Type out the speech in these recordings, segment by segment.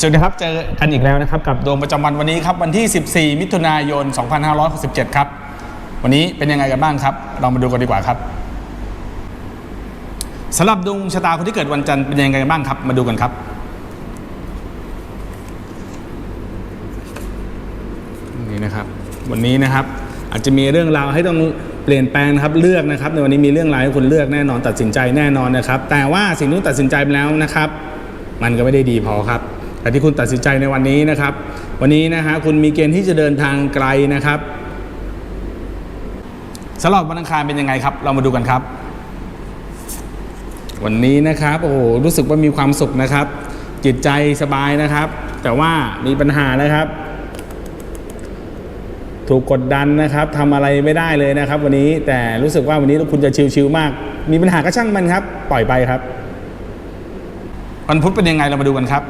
สวัสดีครับ เจอกันอีกแล้วนะครับ กับดวงประจำวันวันนี้ครับ วันที่ 14 มิถุนายน 2567 ครับ วันนี้เป็นยังไงกันบ้างครับ เรามาดูกันดีกว่าครับสำหรับดวงชะตาคนที่เกิดวันจันทร์เป็นยังไงกันบ้างครับ มาดูกันครับนี่นะครับ วันนี้นะครับ อาจจะมีเรื่องราวให้ต้องเปลี่ยนแปลงนะครับเลือกนะครับ ในวันนี้มีเรื่องราวให้คุณเลือกแน่นอนตัดสินใจแน่นอนนะครับ แต่ว่าสิ่งที่ตัดสินใจไปแล้วนะครับ มันก็ไม่ได้ดีพอครับ แต่ที่คุณตัดสินใจในวันนี้นะครับ วันนี้นะฮะคุณมีเกณฑ์ที่จะเดินทางไกลนะครับสำหรับวันอังคารเป็นยังไงครับ เรามาดูกันครับ วันนี้นะครับโอ้โหรู้สึกว่ามีความสุขนะครับ จิตใจสบายนะครับ แต่ว่ามีปัญหานะครับ ถูกกดดันนะครับทำอะไรไม่ได้เลยนะครับ วันนี้แต่รู้สึกว่าวันนี้คุณจะชิลๆมาก มีปัญหาก็ช่างมันครับ ปล่อยไปครับวันพุธเป็นยังไงเรามาดูกันครับ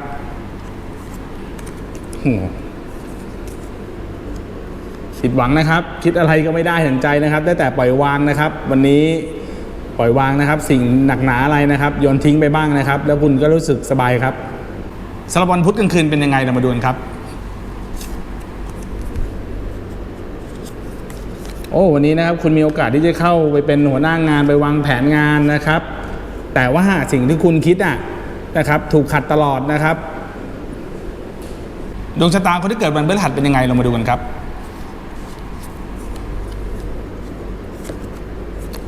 ผิดหวังนะครับ คิดอะไรก็ไม่ได้เห็นใจนะครับ ได้แต่ปล่อยวางนะครับ วันนี้ปล่อยวางนะครับ สิ่งหนักหนาอะไรนะครับโยนทิ้งไปบ้างนะครับ แล้วคุณก็รู้สึกสบายครับสำหรับวันพุธกลางคืนเป็นยังไงเรามาดูกันครับ โอ้วันนี้นะครับ คุณมีโอกาสที่จะเข้าไปเป็นหัวหน้างานไปวางแผนงานนะครับ แต่ว่าสิ่งที่คุณคิดอะนะครับ ถูกขัดตลอดนะครับ ดวงชะตาคนที่เกิดวันพฤหัสเป็นยังไงเรามาดูกันครับ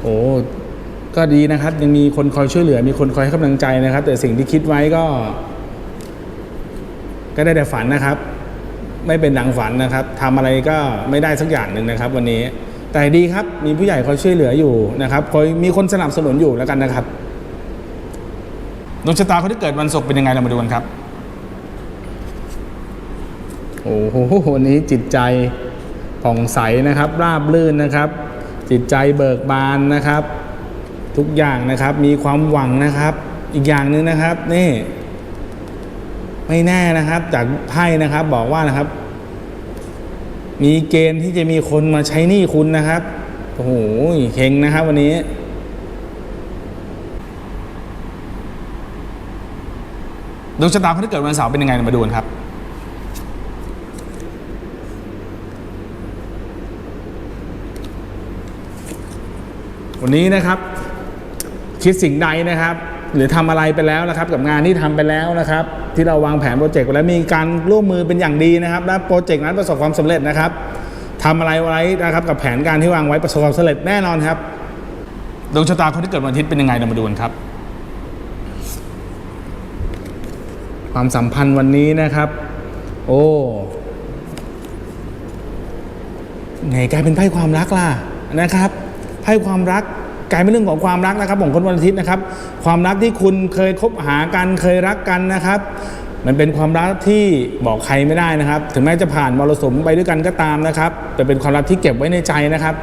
โอ้ก็ดีนะครับ ยังมีคนคอยช่วยเหลือ มีคนคอยให้กำลังใจนะครับ แต่สิ่งที่คิดไว้ก็ ก็ได้แต่ฝันนะครับ ไม่เป็นดังฝันนะครับทำอะไรก็ไม่ได้สักอย่างหนึ่งนะครับ วันนี้ แต่ดีครับ มีผู้ใหญ่คอยช่วยเหลืออยู่นะครับคอยมีคนสนับสนุนอยู่แล้วกันนะครับดวงชะตาคนที่เกิดวันศุกร์เป็นยังไงเรามาดูกันครับ โอ้โหวันนี้จิตใจผ่องใสนะครับ ราบลื่นนะครับ จิตใจเบิกบานนะครับ ทุกอย่างนะครับมีความหวังนะครับ อีกอย่างหนึ่งนะครับนี่ ไม่แน่นะครับจากไพ่นะครับบอกว่านะครับ มีเกณฑ์ที่จะมีคนมาใช้หนี้คุณนะครับโอ้โหเฮงนะครับ วันนี้ดวงชะตาคนที่เกิดวันเสาร์เป็นยังไงมาดูกันครับ วันนี้นะครับ คิดสิ่งใดนะครับ หรือทำอะไรไปแล้วนะครับ กับงานที่ทำไปแล้วนะครับ ที่เราวางแผนโปรเจกต์ไปแล้วมีการร่วมมือเป็นอย่างดีนะครับ และโปรเจกต์นั้นประสบความสำเร็จนะครับทำอะไรไว้นะครับกับแผนการที่วางไว้ประสบความสำเร็จแน่นอนครับดวงชะตาคนที่เกิดวันอาทิตย์เป็นยังไงเรามาดูกันครับ ความสัมพันธ์วันนี้นะครับ โอ้ไงกลายเป็นไพ่ความรักล่ะนะครับ ไพ่ความรักกลายเป็นเรื่องของความรักนะครับของคนวันอาทิตย์นะครับ ความรักที่คุณเคยคบหากันเคยรักกันนะครับ มันเป็นความรักที่บอกใครไม่ได้นะครับ ถึงแม้จะผ่านมรสุมไปด้วยกันก็ตามนะครับ แต่เป็นความรักที่เก็บไว้ในใจนะครับ